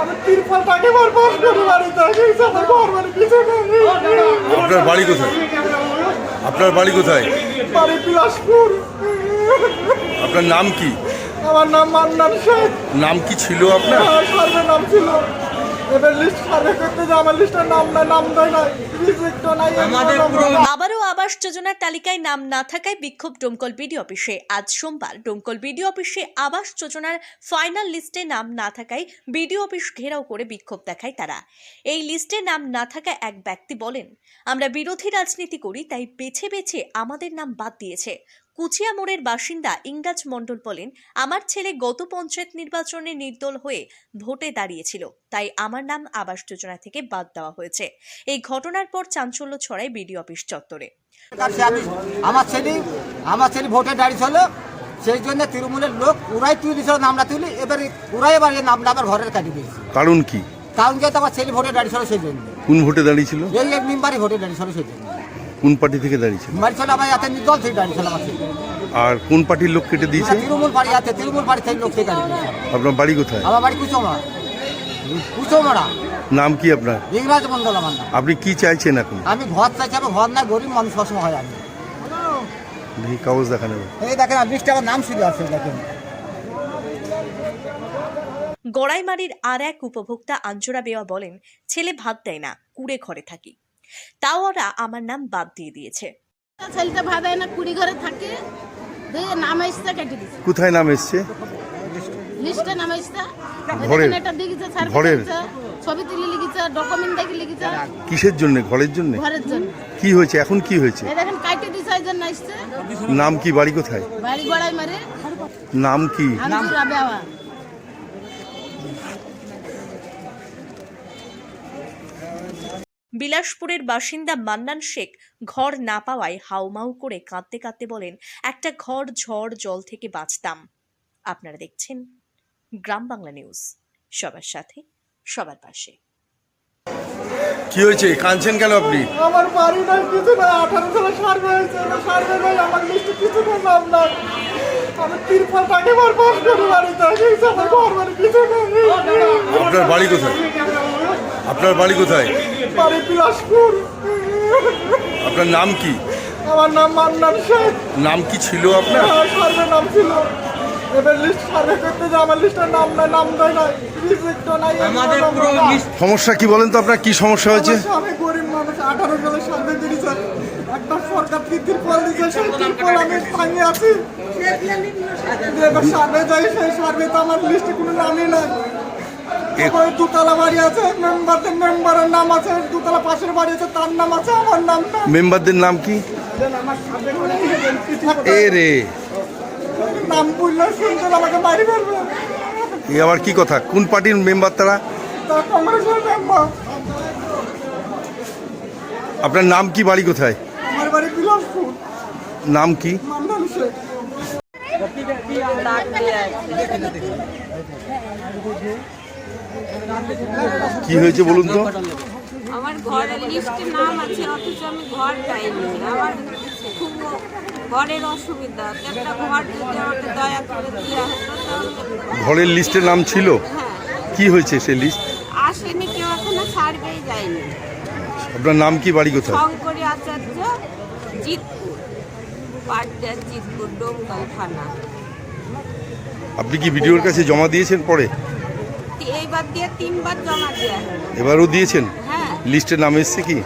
আমি তিরপল বার পাস করে বাড়িতে ঘর বাড়ি কিছু নেই আপনার বাড়ি কোথায়? আপনার বাড়ি কোথায়? বাড়ি বিলাসপুর। আপনার নাম কি? আমার নাম মান্নান শেখ। নাম কি ছিল আপনার? আমার নাম ছিল। এবার লিস্ট সার্ভে করতে যে আমার লিস্টের নাম নাই নাম দেয় নাই রিজেক্ট নাই আমাদের আবারও আবাস যোজনার তালিকায় নাম না থাকায় বিক্ষোভ ডোমকল বিডি অফিসে। আজ সোমবার ডোমকল বিডি অফিসে আবাস যোজনার ফাইনাল লিস্টে নাম না থাকায় বিডি অফিস ঘেরাও করে বিক্ষোভ দেখায় তারা। এই লিস্টে নাম না থাকা এক ব্যক্তি বলেন আমরা বিরোধী রাজনীতি করি তাই বেছে বেছে আমাদের নাম বাদ দিয়েছে। কুচিয়া মোড়ের বাসিন্দা ইংরাজ মণ্ডল বলেন আমার ছেলে গত পঞ্চায়েত নির্বাচনে নির্দল হয়ে ভোটে দাঁড়িয়েছিল তাই আমার নাম আবাস যোজনা থেকে বাদ দেওয়া হয়েছে। এই ঘটনার পর চাঞ্চল্য ছড়ায় বিডি অফিস চত্বরে। আমার ছেলে আমার ছেলে ভোটে দাঁড়িয়েছিল সেই জন্য তৃণমূলের লোক ওরাই তুলেছিল নামটা তুলি এবার ওরাই এবার নামটা আবার ঘরের কাটি দিয়েছে। কারণ কি? কারণ যেহেতু আমার ছেলে ভোটে দাঁড়িয়েছিল সেই জন্য। কোন ভোটে দাঁড়িয়েছিল? এই এক মেম্বারই ভোটে দাঁড়িয়েছিল সেই জন্য। কোন পার্টি থেকে দাঁড়িয়েছে মারিছিল নির্দল থেকে আর কোন পার্টির লোক কেটে দিয়েছে? তৃণমূল আছে তৃণমূল বাড়ি থেকে লোক থেকে আপনার বাড়ি কোথায়? আমার বাড়ি নাম কি আপনার? ইংরাজ মন্ডল আমার নাম। আপনি কি চাইছেন এখন? আমি ঘর চাইছি আমি ঘর না গরিব মানুষ সবসময় হয় আমি। কাগজ দেখানো এই দেখেন আর লিস্টে নাম শুধু আছে দেখেন। গড়াইমারির আর এক উপভোক্তা আঞ্জুরা বেওয়া বলেন ছেলে ভাত দেয় না কুড়ে ঘরে থাকি। তাও ওরা আমার নাম বাদ দিয়ে দিয়েছে। ছেলেটা ভাবে না কুড়ি ঘরে থাকে দিয়ে নাম এসছে কেটে দিছে। কোথায় নাম এসছে? লিস্টে নাম এসছে। ঘরের? এটা লিখেছে স্যার ঘরের? ছবি তুলে লিখেছে ডকুমেন্ট দেখে লিখেছে। কিসের জন্য? ঘরের জন্য? ঘরের জন্য। কি হয়েছে? এখন কি হয়েছে? এই দেখেন কাইটে দিছে এই জন্য এসছে। নাম কি? বাড়ি কোথায়? বাড়ি গড়াই মারে নাম কি? রাবে বিলাসপুরের বাসিন্দা মান্নান শেখ ঘর না পাওয়ায় হাউমাউ করে কাঁদতে কাঁদতে বলেন একটা ঘর ঝড় জল থেকে বাঁচতাম। আপনারা দেখছেন গ্রাম বাংলা নিউজ। সবার সাথে সবার পাশে। কি হয়েছে? কাঁদছেন কেন আপনি? আমার বাড়ি নাই কিছু নাই আঠারো সালে সার্ভে হয়েছে সার্ভে নাই আমার লিস্টে কিছু নেই নাম নাই। আমি তিরপল টাকে বার পাস করে বাড়িতে ঘর বাড়ি কিছু নেই। আপনার বাড়ি কোথায়? আপনার বাড়ি কোথায়? বাড়ি বিলাসপুর। আপনার নাম কি? আমার নাম মান্নান শেখ। নাম কি ছিল আপনার? আমার সার্ভে নাম ছিল। এবার লিস্ট সার্ভে করতে যে আমার লিস্টের নাম নাই নাম দেয় নাই রিজেক্ট নাই আমাদের পুরো সমস্যা কি বলেন তো আপনার? কি সমস্যা হয়েছে? আমি গরিব মানুষ আঠারো সালে সার্ভে দিয়েছে। একটা সরকার কি তিরপল দিয়েছে সেই তিরপল আমি ভাঙিয়ে আছি। এবার সার্ভে যাই সেই সার্ভে তো আমার লিস্টে কোনো নামই নাই। দুতলা বাড়ি আছে মেম্বারদের মেম্বারের নাম আছে দুতলা পাশের বাড়ি আছে তার নাম আছে আমার নাম মেম্বারদের নাম কি? এ রে। নাম বললে শুনতে আমাকে বাড়ি ফেলবে। এ আবার কি কথা? কোন পার্টির মেম্বার তারা? কংগ্রেসের মেম্বার। আপনার নাম কি বাড়ি কোথায়? আমার বাড়ি বিলাসপুর নাম কি? মান্নান শেখ। কি হয়েছে বলুন তো? আমার ঘরের লিস্টে নাম আছে অথচ আমি ঘর পাইনি। আমার খুব ঘরের অসুবিধা। একটা ঘর যদি আমাকে দয়া করে দেওয়া হতো ঘরের লিস্টে নাম ছিল? হ্যাঁ। কি হয়েছে সে লিস্ট? আসেনি কেউ এখনও সার্ভেই যায়নি। আপনার নাম কি বাড়ি কোথায়? শঙ্করী আচার্য জিতপুর। পাটদার জিতপুর ডোমকাল থানা আপনি কি ভিডিওর কাছে জমা দিয়েছেন পরে? এইবার দিয়ে তিনবার জমা দেওয়া এবারও দিয়েছেন? হ্যাঁ। লিস্টে নাম এসছে কি?